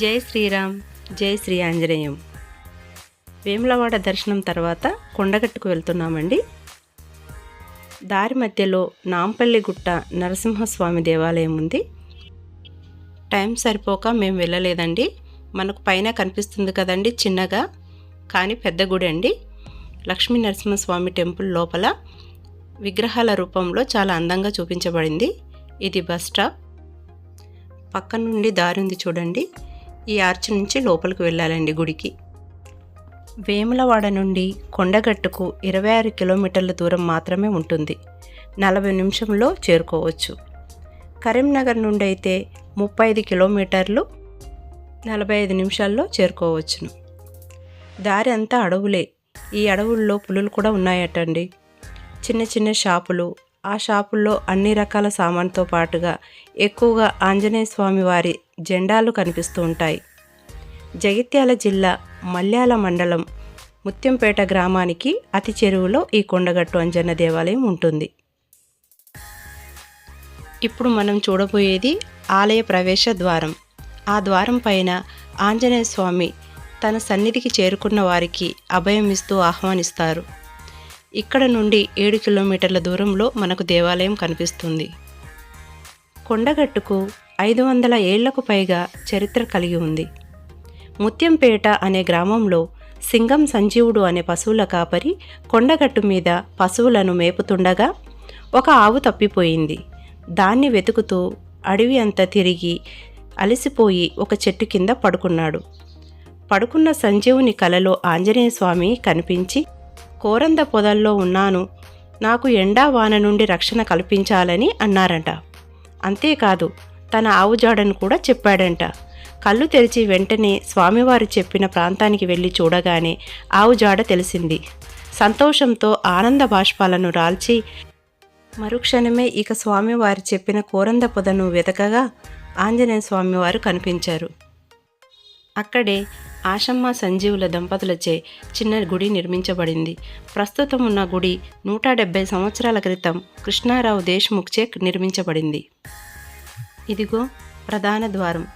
జై శ్రీరామ్ జై శ్రీ ఆంజనేయం. వేములవాడ దర్శనం తర్వాత కొండగట్టుకు వెళ్తున్నామండి. దారి మధ్యలో నాంపల్లి గుట్ట నరసింహస్వామి దేవాలయం ఉంది. టైం సరిపోక మేము వెళ్ళలేదండి. మనకు పైన కనిపిస్తుంది కదండి చిన్నగా కానీ పెద్ద గుడి అండి. లక్ష్మీ నరసింహస్వామి టెంపుల్ లోపల విగ్రహాల రూపంలో చాలా అందంగా చూపించబడింది. ఇది బస్ స్టాప్. పక్క నుండి దారి ఉంది చూడండి. ఈ ఆర్చ్ నుంచి లోపలికి వెళ్ళాలండి గుడికి. వేములవాడ నుండి కొండగట్టుకు ఇరవై ఆరు కిలోమీటర్ల దూరం మాత్రమే ఉంటుంది. నలభై నిమిషంలో చేరుకోవచ్చు. కరీంనగర్ నుండి అయితే ముప్పై ఐదు కిలోమీటర్లు నలభై ఐదు నిమిషాల్లో చేరుకోవచ్చును. దారి అంతా అడవులే. ఈ అడవుల్లో పులులు కూడా ఉన్నాయటండి. చిన్న చిన్న షాపులు ఆ షాపుల్లో అన్ని రకాల సామాన్తో పాటుగా ఎక్కువగా ఆంజనేయ స్వామి వారి జెండాలు కనిపిస్తూ ఉంటాయి. జగిత్యాల జిల్లా మల్యాల మండలం ముత్యంపేట గ్రామానికి అతి చెరువులో ఈ కొండగట్టు అంజన్న దేవాలయం ఉంటుంది. ఇప్పుడు మనం చూడబోయేది ఆలయ ప్రవేశ ద్వారం. ఆ ద్వారం పైన ఆంజనేయ స్వామి తన సన్నిధికి చేరుకున్న వారికి అభయం ఇస్తూ ఆహ్వానిస్తారు. ఇక్కడ నుండి ఏడు కిలోమీటర్ల దూరంలో మనకు దేవాలయం కనిపిస్తుంది. కొండగట్టుకు ఐదు వందల ఏళ్ళకు పైగా చరిత్ర కలిగి ఉంది. ముత్యంపేట అనే గ్రామంలో సింగం సంజీవుడు అనే పశువుల కాపరి కొండగట్టు మీద పశువులను మేపుతుండగా ఒక ఆవు తప్పిపోయింది. దాన్ని వెతుకుతూ అడవి అంతా తిరిగి అలసిపోయి ఒక చెట్టు కింద పడుకున్నాడు. పడుకున్న సంజీవుని కలలో ఆంజనేయ స్వామి కనిపించి కోరంద పొదల్లో ఉన్నాను. నాకు ఎండా వాన నుండి రక్షణ కల్పించాలని అన్నారంట. అంతేకాదు తన ఆవుజాడను కూడా చెప్పాడంట. కళ్ళు తెరిచి వెంటనే స్వామివారు చెప్పిన ప్రాంతానికి వెళ్ళి చూడగానే ఆవుజాడ తెలిసింది. సంతోషంతో ఆనంద బాష్పాలను రాల్చి మరుక్షణమే ఇక స్వామివారు చెప్పిన కోరంద పొదను వెతకగా ఆంజనేయ స్వామివారు కనిపించారు. అక్కడే ఆశమ్మ సంజీవుల దంపతులచే చిన్న గుడి నిర్మించబడింది. ప్రస్తుతం ఉన్న గుడి నూట డెబ్బై సంవత్సరాల క్రితం కృష్ణారావు దేశ్ముఖ్చే నిర్మించబడింది. ఇదిగో ప్రధాన ద్వారం.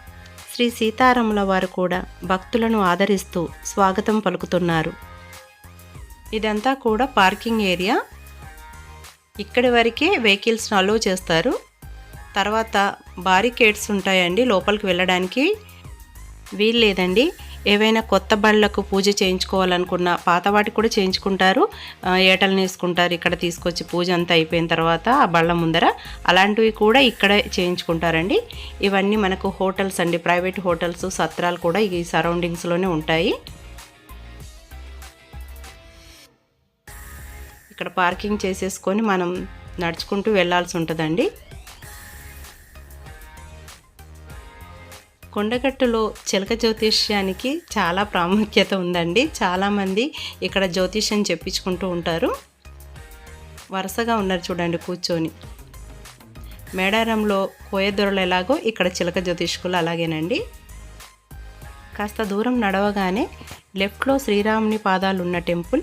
శ్రీ సీతారాముల వారు కూడా భక్తులను ఆదరిస్తూ స్వాగతం పలుకుతున్నారు. ఇదంతా కూడా పార్కింగ్ ఏరియా? ఇక్కడి వరకే వెహికల్స్ను అలో చేస్తారు. తర్వాత బారికేడ్స్ ఉంటాయండి లోపలికి వెళ్ళడానికి. వీలు లేదండి ఏవైనా కొత్త బళ్ళకు పూజ చేయించుకోవాలనుకున్న పాత వాటికి కూడా చేయించుకుంటారు. ఆ, ఏటలు వేసుకుంటారు ఇక్కడ తీసుకొచ్చి పూజ అంతా అయిపోయిన తర్వాత ఆ బళ్ళ ముందర అలాంటివి కూడా ఇక్కడే చేయించుకుంటారండి. ఇవన్నీ మనకు హోటల్స్ అండి. ప్రైవేట్ హోటల్స్ సత్రాలు కూడా ఈ సరౌండింగ్స్లోనే ఉంటాయి. ఇక్కడ పార్కింగ్ చేసేసుకొని మనం నడుచుకుంటూ వెళ్ళాల్సి ఉంటుందండి. కొండగట్టులో చిలక జ్యోతిష్యానికి చాలా ప్రాముఖ్యత ఉందండి. చాలామంది ఇక్కడ జ్యోతిష్యం చెప్పించుకుంటూ ఉంటారు. వరుసగా ఉన్నారు చూడండి కూర్చొని. మేడారంలో కోయదొరలు ఎలాగో ఇక్కడ చిలక జ్యోతిష్కులు అలాగేనండి. కాస్త దూరం నడవగానే లెఫ్ట్లో శ్రీరాముని పాదాలు ఉన్న టెంపుల్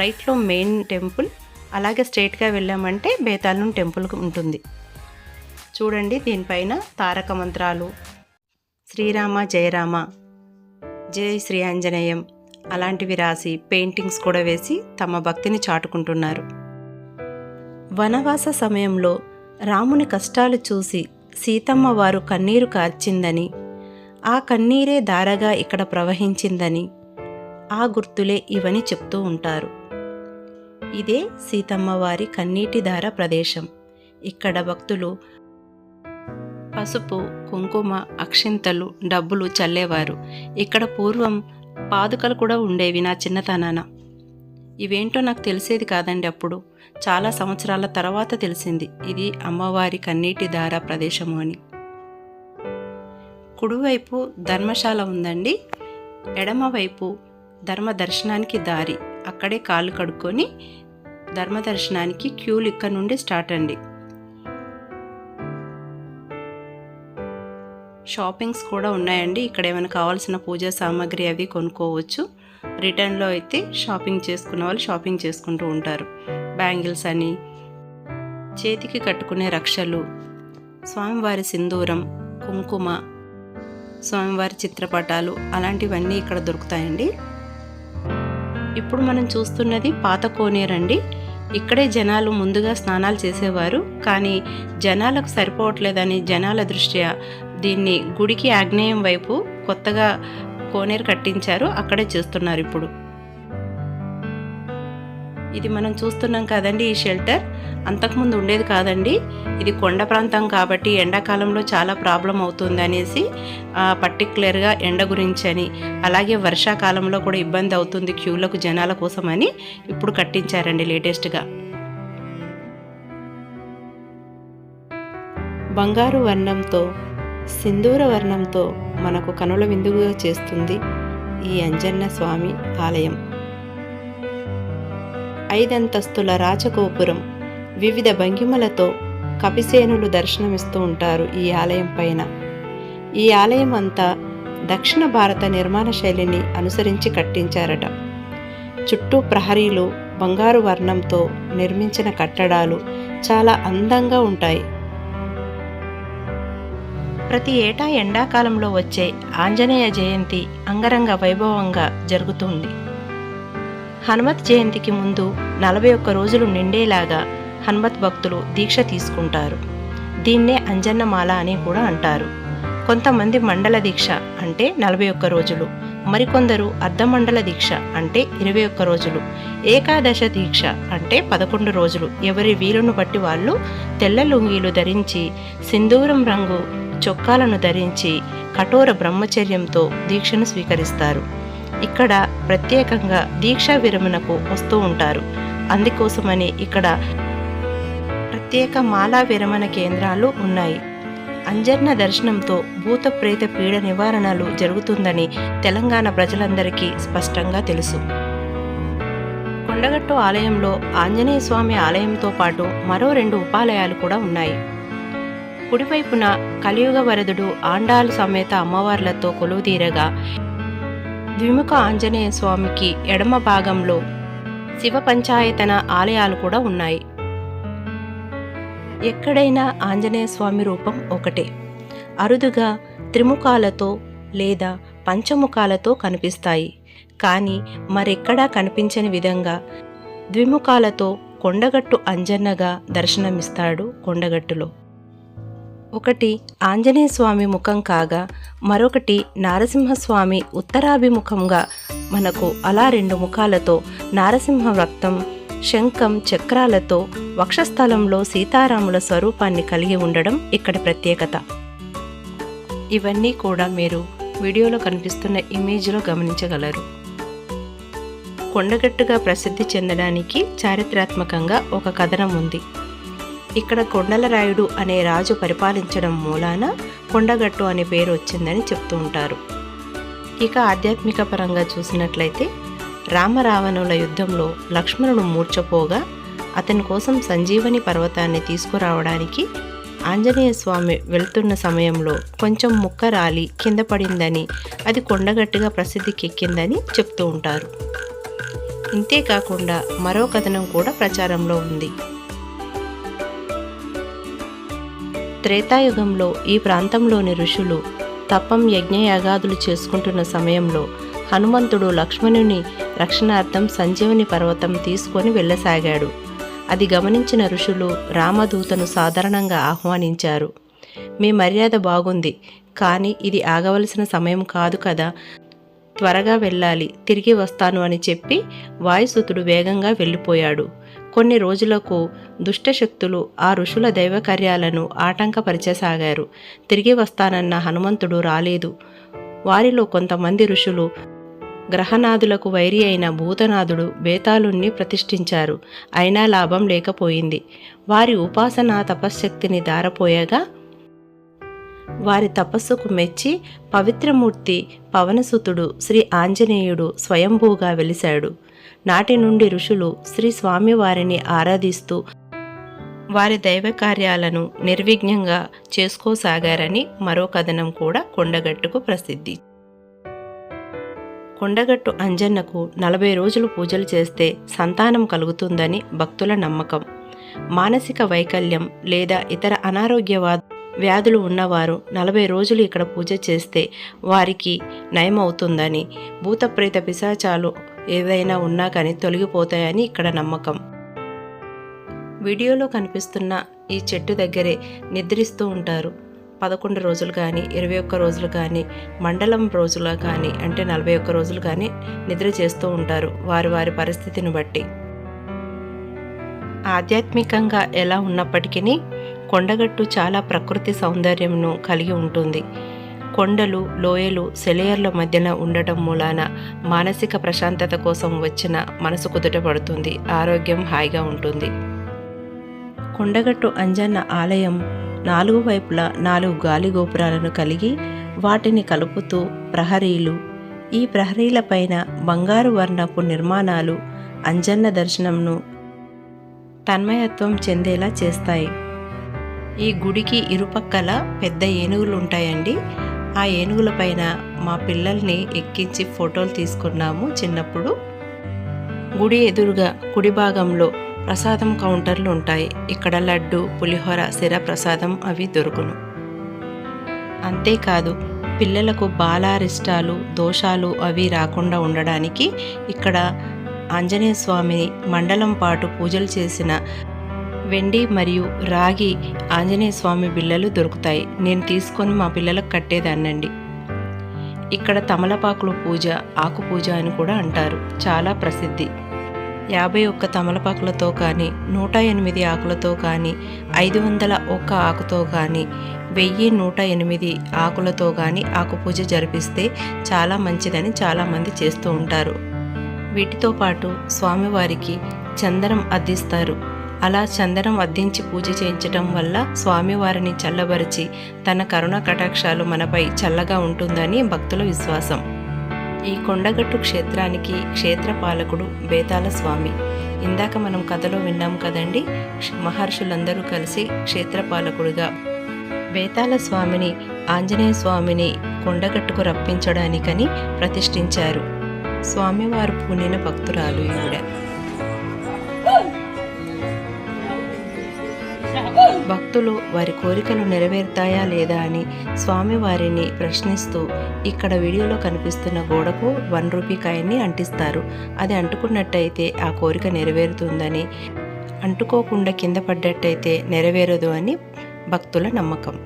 రైట్లో మెయిన్ టెంపుల్ అలాగే స్ట్రైట్గా వెళ్ళామంటే బేతాళం టెంపుల్ ఉంటుంది. చూడండి దీనిపైన తారక మంత్రాలు శ్రీరామ జయరామ జై శ్రీ ఆంజనేయం అలాంటివి రాసి పెయింటింగ్స్ కూడా వేసి తమ భక్తిని చాటుకుంటున్నారు. వనవాస సమయంలో రాముని కష్టాలు చూసి సీతమ్మ వారు కన్నీరు కార్చిందని ఆ కన్నీరే దారగా ఇక్కడ ప్రవహించిందని ఆ గుర్తులే ఇవని చెప్తూ ఉంటారు. ఇదే సీతమ్మ వారి కన్నీటి దార ప్రదేశం. ఇక్కడ భక్తులు పసుపు కుంకుమ అక్షింతలు డబ్బులు చల్లేవారు. ఇక్కడ పూర్వం పాదుకలు కూడా ఉండేవి నా చిన్నతనాన. ఇవేంటో నాకు తెలిసేది కాదండి అప్పుడు. చాలా సంవత్సరాల తర్వాత తెలిసింది. ఇది అమ్మవారి కన్నీటి దార ప్రదేశము అని. కుడివైపు ధర్మశాల ఉందండి. ఎడమవైపు ధర్మ దర్శనానికి దారి. అక్కడే కాళ్ళు కడుక్కొని ధర్మ దర్శనానికి క్యూలు ఇక్కడ నుండి స్టార్ట్ అండి. షాపింగ్స్ కూడా ఉన్నాయండి. ఇక్కడ ఏమైనా కావాల్సిన పూజా సామాగ్రి అవి కొనుక్కోవచ్చు. రిటర్న్లో అయితే షాపింగ్ చేసుకున్న వాళ్ళు షాపింగ్ చేసుకుంటూ ఉంటారు. బ్యాంగిల్స్ అని చేతికి కట్టుకునే రక్షలు స్వామివారి సింధూరం కుంకుమ స్వామివారి చిత్రపటాలు అలాంటివన్నీ ఇక్కడ దొరుకుతాయండి. ఇప్పుడు మనం చూస్తున్నది పాత కోనేరండి ఇక్కడే జనాలు ముందుగా స్నానాలు చేసేవారు. కానీ జనాలకు సరిపోవట్లేదని జనాల దృష్ట్యా దీన్ని గుడికి ఆగ్నేయం వైపు కొత్తగా కోనేరు కట్టించారు. అక్కడే చూస్తున్నారు ఇప్పుడు. ఇది మనం చూస్తున్నాం కదండి ఈ షెల్టర్. అంతకుముందు ఉండేది కాదండి. ఇది కొండ ప్రాంతం కాబట్టి ఎండాకాలంలో చాలా ప్రాబ్లం అవుతుంది అనేసి పర్టికులర్గా ఎండ గురించి అని అలాగే వర్షాకాలంలో కూడా ఇబ్బంది అవుతుంది క్యూలకు జనాల కోసమని ఇప్పుడు కట్టించారండి లేటెస్ట్గా బంగారు వర్ణంతో సింధూర వర్ణంతో మనకు కనుల విందుగా చేస్తుంది ఈ అంజన్న స్వామి ఆలయం. ఐదంతస్తుల రాజగోపురం వివిధ భంగిమలతో కపిసేనులు దర్శనమిస్తూ ఉంటారు ఈ ఆలయం పైన. ఈ ఆలయం అంతా దక్షిణ భారత నిర్మాణ శైలిని అనుసరించి కట్టించారట. చుట్టూ ప్రహరీలు బంగారు వర్ణంతో నిర్మించిన కట్టడాలు చాలా అందంగా ఉంటాయి. ప్రతి ఏటా ఎండాకాలంలో వచ్చే ఆంజనేయ జయంతి అంగరంగ వైభవంగా జరుగుతుంది. హనుమత్ జయంతికి ముందు నలభై ఒక్క రోజులు నిండేలాగా హనుమత్ భక్తులు దీక్ష తీసుకుంటారు. దీన్నే అంజన్నమాల అని కూడా అంటారు. కొంతమంది మండల దీక్ష అంటే నలభై ఒక్క రోజులు మరికొందరు అర్ధమండల దీక్ష అంటే ఇరవై ఒక్క రోజులు ఏకాదశ దీక్ష అంటే పదకొండు రోజులు. ఎవరి వీలును బట్టి వాళ్ళు తెల్ల లుంగీలు ధరించి సింధూరం రంగు చొక్కాలను ధరించి కఠోర బ్రహ్మచర్యంతో దీక్షను స్వీకరిస్తారు. ఇక్కడ ప్రత్యేకంగా దీక్షా విరమణకు వస్తూ ఉంటారు. అందుకోసమని ఇక్కడ ప్రత్యేక మాలా విరమణ కేంద్రాలు ఉన్నాయి. అంజర్న దర్శనంతో భూత ప్రేత పీడ నివారణలు జరుగుతుందని తెలంగాణ ప్రజలందరికీ స్పష్టంగా తెలుసు. కొండగట్టు ఆలయంలో ఆంజనేయ స్వామి ఆలయంతో పాటు మరో రెండు ఉపాలయాలు కూడా ఉన్నాయి. కుడివైపున కలియుగ వరదుడు ఆండాలు సమేత అమ్మవార్లతో కొలువుదీరగా ద్విముఖ ఆంజనేయ స్వామికి ఎడమ భాగంలో శివ పంచాయతన ఆలయాలు కూడా ఉన్నాయి. ఎక్కడైనా ఆంజనేయ స్వామి రూపం ఒకటే. అరుదుగా త్రిముఖాలతో లేదా పంచముఖాలతో కనిపిస్తాయి. కానీ మరెక్కడా కనిపించని విధంగా ద్విముఖాలతో కొండగట్టు అంజన్నగా దర్శనమిస్తాడు కొండగట్టులో. ఒకటి ఆంజనేయ స్వామి ముఖం కాగా మరొకటి నారసింహస్వామి ఉత్తరాభిముఖంగా మనకు అలా రెండు ముఖాలతో నారసింహ వ్రక్తం శంఖం చక్రాలతో వక్షస్థలంలో సీతారాముల స్వరూపాన్ని కలిగి ఉండడం ఇక్కడ ప్రత్యేకత. ఇవన్నీ కూడా మీరు వీడియోలో కనిపిస్తున్న ఇమేజ్లో గమనించగలరు. కొండగట్టుగా ప్రసిద్ధి చెందడానికి చారిత్రాత్మకంగా ఒక కథనం ఉంది. ఇక్కడ కొండలరాయుడు అనే రాజు పరిపాలించడం మూలాన కొండగట్టు అనే పేరు వచ్చిందని చెప్తూ ఉంటారు. ఇక ఆధ్యాత్మిక పరంగా చూసినట్లయితే రామరావణుల యుద్ధంలో లక్ష్మణుడు మూర్చపోగా అతని కోసం సంజీవని పర్వతాన్ని తీసుకురావడానికి ఆంజనేయ స్వామి వెళ్తున్న సమయంలో కొంచెం ముక్క రాలి కింద పడిందని అది కొండగట్టుగా ప్రసిద్ధికెక్కిందని చెప్తూ ఉంటారు. ఇంతేకాకుండా మరో కథనం కూడా ప్రచారంలో ఉంది. త్రేతాయుగంలో ఈ ప్రాంతంలోని ఋషులు తపం యజ్ఞయాగాదులు చేసుకుంటున్న సమయంలో హనుమంతుడు లక్ష్మణుని రక్షణార్థం సంజీవని పర్వతం తీసుకొని వెళ్ళసాగాడు. అది గమనించిన ఋషులు రామదూతను సాధారణంగా ఆహ్వానించారు. మీ మర్యాద బాగుంది కానీ ఇది ఆగవలసిన సమయం కాదు కదా. త్వరగా వెళ్ళాలి తిరిగి వస్తాను అని చెప్పి వాయుసుతుడు వేగంగా వెళ్ళిపోయాడు. కొన్ని రోజులకు దుష్టశక్తులు ఆ ఋషుల దైవకార్యాలను ఆటంకపరిచేసాగారు. తిరిగి వస్తానన్న హనుమంతుడు రాలేదు. వారిలో కొంతమంది ఋషులు గ్రహనాథులకు వైరి అయిన భూతనాథుడు బేతాళుణ్ణి ప్రతిష్ఠించారు. అయినా లాభం లేకపోయింది. వారి ఉపాసనా తపశ్శక్తిని దారపోయగా వారి తపస్సుకు మెచ్చి పవిత్రమూర్తి పవనసుతుడు శ్రీ ఆంజనేయుడు స్వయంభూగా వెలిశాడు. నాటి నుండి ఋషులు శ్రీ స్వామివారిని ఆరాధిస్తూ వారి దైవ కార్యాలను నిర్విఘ్నంగా చేసుకోసాగారని మరో కథనం కూడా కొండగట్టుకు ప్రసిద్ధి. కొండగట్టు అంజన్నకు నలభై రోజులు పూజలు చేస్తే సంతానం కలుగుతుందని భక్తుల నమ్మకం. మానసిక వైకల్యం లేదా ఇతర అనారోగ్యవా వ్యాధులు ఉన్నవారు నలభై రోజులు ఇక్కడ పూజ చేస్తే వారికి నయం అవుతుందని భూతప్రేత పిశాచాలు ఏదైనా ఉన్నా కానీ తొలగిపోతాయని ఇక్కడ నమ్మకం. వీడియోలో కనిపిస్తున్న ఈ చెట్టు దగ్గరే నిద్రిస్తూ ఉంటారు. పదకొండు రోజులు కానీ ఇరవై ఒక్క రోజులు కానీ మండలం రోజులు కానీ అంటే నలభై ఒక్క రోజులు కానీ నిద్ర చేస్తూ ఉంటారు వారి వారి పరిస్థితిని బట్టి. ఆధ్యాత్మికంగా ఎలా ఉన్నప్పటికీ కొండగట్టు చాలా ప్రకృతి సౌందర్యంను కలిగి ఉంటుంది. కొండలు లోయలు సెలయర్ల మధ్యన ఉండటం మూలాన మానసిక ప్రశాంతత కోసం వచ్చిన మనసు కుదుటపడుతుంది ఆరోగ్యం హాయిగా ఉంటుంది. కొండగట్టు అంజన్న ఆలయం నాలుగు వైపులా నాలుగు గాలి గోపురాలను కలిగి వాటిని కలుపుతూ ప్రహరీలు ఈ ప్రహరీల పైన బంగారు వర్ణపు నిర్మాణాలు అంజన్న దర్శనంను తన్మయత్వం చెందేలా చేస్తాయి. ఈ గుడికి ఇరుపక్కల పెద్ద ఏనుగులు ఉంటాయండి. ఆ ఏనుగుల పైన మా పిల్లల్ని ఎక్కించి ఫోటోలు తీసుకున్నాము చిన్నప్పుడు. గుడి ఎదురుగా కుడి భాగంలో ప్రసాదం కౌంటర్లు ఉంటాయి. ఇక్కడ లడ్డు పులిహోర సిర ప్రసాదం అవి దొరుకును. అంతేకాదు పిల్లలకు బాలారిష్టాలు దోషాలు అవి రాకుండా ఉండడానికి ఇక్కడ ఆంజనేయ స్వామిని మండలం పాటు పూజలు చేసిన వెండి మరియు రాగి ఆంజనేయ స్వామి బిళ్ళలు దొరుకుతాయి. నేను తీసుకొని మా పిల్లలకు కట్టేదాన్నండి. ఇక్కడ తమలపాకుల పూజ ఆకు పూజ అని కూడా అంటారు. చాలా ప్రసిద్ధి. యాభై ఒక్క తమలపాకులతో కానీ నూట ఎనిమిది ఆకులతో కానీ ఐదు వందల ఒక్క ఆకుతో కానీ వెయ్యి నూట ఎనిమిది ఆకులతో కానీ ఆకు పూజ జరిపిస్తే చాలా మంచిదని చాలామంది చేస్తూ ఉంటారు. వీటితో పాటు స్వామివారికి చందనం అద్దిస్తారు. అలా చందనం అద్దించి పూజ చేయించటం వల్ల స్వామివారిని చల్లబరిచి తన కరుణ కటాక్షాలు మనపై చల్లగా ఉంటుందని భక్తుల విశ్వాసం. ఈ కొండగట్టు క్షేత్రానికి క్షేత్రపాలకుడు బేతాల స్వామి. ఇందాక మనం కథలో విన్నాం కదండి మహర్షులందరూ కలిసి క్షేత్రపాలకుడిగా బేతాల స్వామిని ఆంజనేయ స్వామిని కొండగట్టుకు రప్పించడానికని ప్రతిష్ఠించారు. స్వామివారు పూనిన భక్తురాలు ఈవిడ. భక్తులు వారి కోరికలు నెరవేరుతాయా లేదా అని స్వామివారిని ప్రశ్నిస్తూ ఇక్కడ వీడియోలో కనిపిస్తున్న గోడకు వన్ రూపీ కాయన్ని అంటిస్తారు. అది అంటుకున్నట్టయితే ఆ కోరిక నెరవేరుతుందని అంటుకోకుండా కింద పడ్డట్టయితే నెరవేరదు అని భక్తుల నమ్మకం.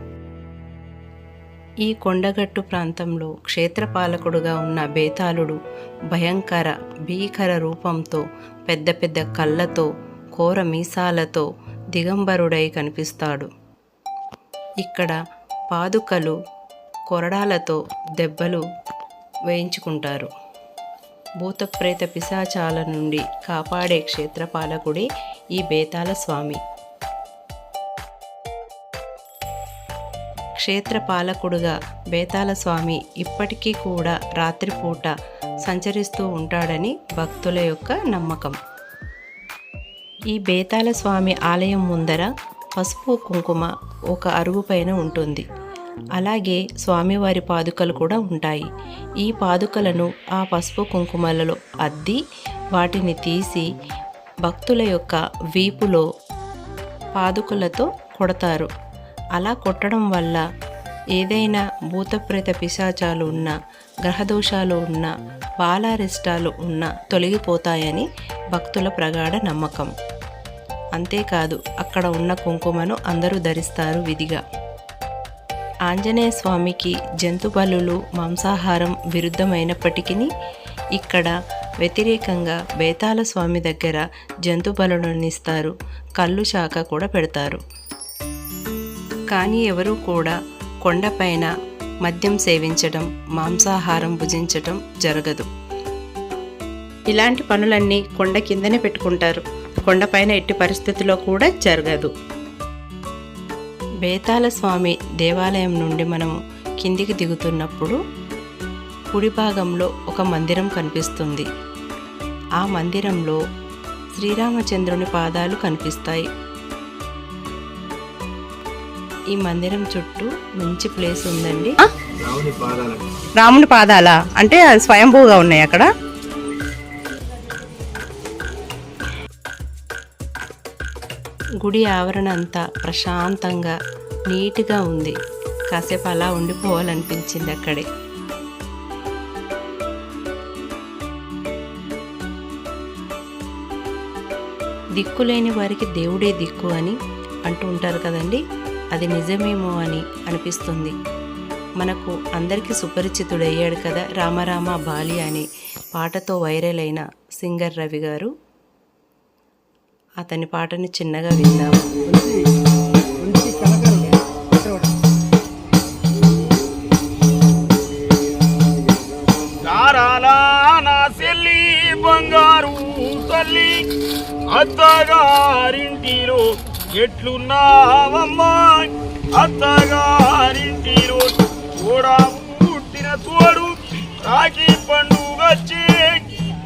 ఈ కొండగట్టు ప్రాంతంలో క్షేత్రపాలకుడుగా ఉన్న బేతాళుడు భయంకర భీకర రూపంతో పెద్ద పెద్ద కళ్ళతో కోర మీసాలతో దిగంబరుడై కనిపిస్తాడు. ఇక్కడ పాదుకలు కొరడాలతో దెబ్బలు వేయించుకుంటారు. భూతప్రేత పిశాచాల నుండి కాపాడే క్షేత్రపాలకుడే ఈ బేతాల స్వామి. క్షేత్రపాలకుడుగా బేతాల స్వామి ఇప్పటికీ కూడా రాత్రిపూట సంచరిస్తూ ఉంటాడని భక్తుల యొక్క నమ్మకం. ఈ బేతాల స్వామి ఆలయం ముందర పసుపు కుంకుమ ఒక అరుగు పైన ఉంటుంది. అలాగే స్వామివారి పాదుకలు కూడా ఉంటాయి. ఈ పాదుకలను ఆ పసుపు కుంకుమలలో అద్ది వాటిని తీసి భక్తుల యొక్క వీపులో పాదుకలతో కొడతారు. అలా కొట్టడం వల్ల ఏదైనా భూతప్రేత పిశాచాలు ఉన్న గ్రహదోషాలు ఉన్న బాలారిష్టాలు ఉన్న తొలగిపోతాయని భక్తుల ప్రగాఢ నమ్మకం. అంతేకాదు అక్కడ ఉన్న కుంకుమను అందరూ ధరిస్తారు విధిగా. ఆంజనేయ స్వామికి జంతు బలులు మాంసాహారం విరుద్ధమైనప్పటికీ ఇక్కడ వ్యతిరేకంగా బేతాల స్వామి దగ్గర జంతు ఇస్తారు కళ్ళు శాఖ కూడా పెడతారు. కానీ ఎవరూ కూడా కొండపైన మద్యం సేవించడం మాంసాహారం భుజించటం జరగదు. ఇలాంటి పనులన్నీ కొండ కిందనే పెట్టుకుంటారు. కొండపైన ఎట్టి పరిస్థితిలో కూడా జరగదు. బేతాల స్వామి దేవాలయం నుండి మనం కిందికి దిగుతున్నప్పుడు కుడి భాగంలో ఒక మందిరం కనిపిస్తుంది. ఆ మందిరంలో శ్రీరామచంద్రుని పాదాలు కనిపిస్తాయి. ఈ మందిరం చుట్టూ మంచి ప్లేస్ ఉందండి. రాముని పాదాలా. అంటే స్వయంభూగా ఉన్నాయి అక్కడ? గుడి ఆవరణ అంతా ప్రశాంతంగా నీట్గా ఉంది. కాసేపు అలా ఉండిపోవాలనిపించింది అక్కడే. దిక్కులేని వారికి దేవుడే దిక్కు అని అంటూ ఉంటారు కదండి. అది నిజమేమో అని అనిపిస్తుంది. మనకు అందరికీ సుపరిచితుడయ్యాడు కదా రామరామ బాలి అనే పాటతో వైరల్ అయిన సింగర్ రవి గారు. అతని పాటని చిన్నగా విందాము బంగారు తల్లి అత్తగారింటిలో ఎట్లున్నావమ్మా? అత్తగారింటిలో కూడా పుట్టిన తోడు రాఖీ పండుగచ్చే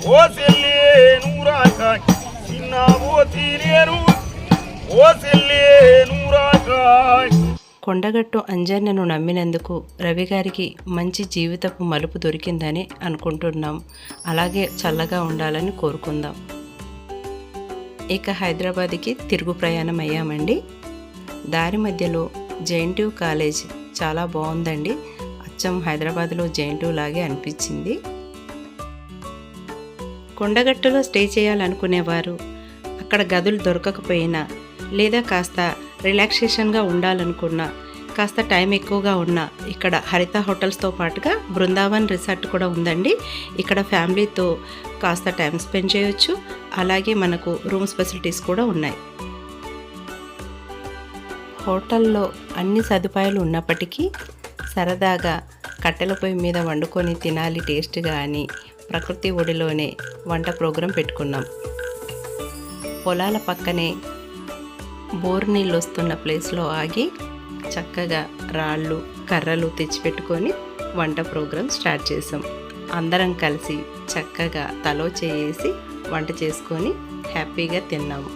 ఓ సెల్లే ఓ కొండగట్టు అంజన్నను నమ్మినందుకు రవి గారికి మంచి జీవితపు మలుపు దొరికిందని అనుకుంటున్నాం. అలాగే చల్లగా ఉండాలని కోరుకుందాం. ఇక హైదరాబాద్కి తిరుగు ప్రయాణం అయ్యామండి. దారి మధ్యలో జేఎన్టీయూ కాలేజ్ చాలా బాగుందండి. అచ్చం హైదరాబాద్లో జేఎన్టీయూ లాగే అనిపించింది. కొండగట్టులో స్టే చేయాలనుకునేవారు అక్కడ గదులు దొరకకపోయినా లేదా కాస్త రిలాక్సేషన్గా ఉండాలనుకున్నా కాస్త టైం ఎక్కువగా ఉన్న ఇక్కడ హరిత హోటల్స్తో పాటుగా బృందావన్ రిసార్ట్ కూడా ఉందండి. ఇక్కడ ఫ్యామిలీతో కాస్త టైం స్పెండ్ చేయొచ్చు. అలాగే మనకు రూమ్స్ ఫెసిలిటీస్ కూడా ఉన్నాయి. హోటల్లో అన్ని సదుపాయాలు ఉన్నప్పటికీ సరదాగా కట్టెల పొయ్యి మీద వండుకొని తినాలి టేస్ట్గా అని ప్రకృతి ఒడిలోనే వంట ప్రోగ్రాం పెట్టుకున్నాం. పొలాల పక్కనే బోర్ నీళ్ళు వస్తున్న ప్లేస్లో ఆగి చక్కగా రాళ్ళు కర్రలు తెచ్చిపెట్టుకొని వంట ప్రోగ్రాం స్టార్ట్ చేసాం అందరం కలిసి చక్కగా తలో చేసి వంట చేసుకొని హ్యాపీగా తిన్నాము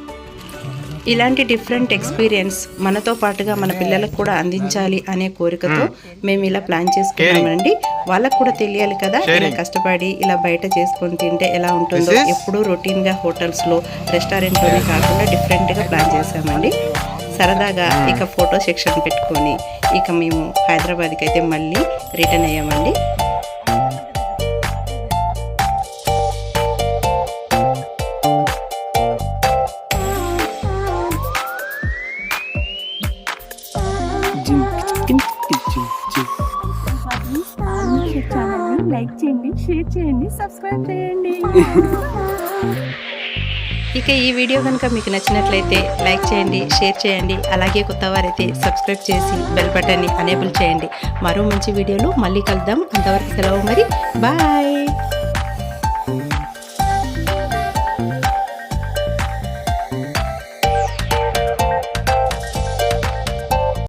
ఇలాంటి డిఫరెంట్ ఎక్స్పీరియన్స్ మనతో పాటుగా మన పిల్లలకు కూడా అందించాలి అనే కోరికతో మేము. ఇలా ప్లాన్ చేసుకున్నామండి. వాళ్ళకు కూడా తెలియాలి కదా ఇలా కష్టపడి ఇలా బయట చేసుకొని తింటే ఎలా ఉంటుందో. ఎప్పుడూ రొటీన్గా హోటల్స్లో రెస్టారెంట్లోనే కాకుండా డిఫరెంట్గా ప్లాన్ చేసామండి. సరదాగా ఇక ఫోటో సెక్షన్ పెట్టుకొని ఇక మేము హైదరాబాద్కి అయితే మళ్ళీ రిటర్న్ అయ్యామండి. లైక్ చేయండి షేర్ చేయండి సబ్స్క్రైబ్ చేయండి. ఇక ఈ వీడియో కనుక మీకు నచ్చినట్లయితే లైక్ చేయండి షేర్ చేయండి అలాగే కొత్త వారైతే సబ్స్క్రైబ్ చేసి బెల్ బటన్ని అనేబుల్ చేయండి. మరో మంచి వీడియోలో మళ్ళీ కలుద్దాం. అంతవరకు సెలవు మరి. బాయ్.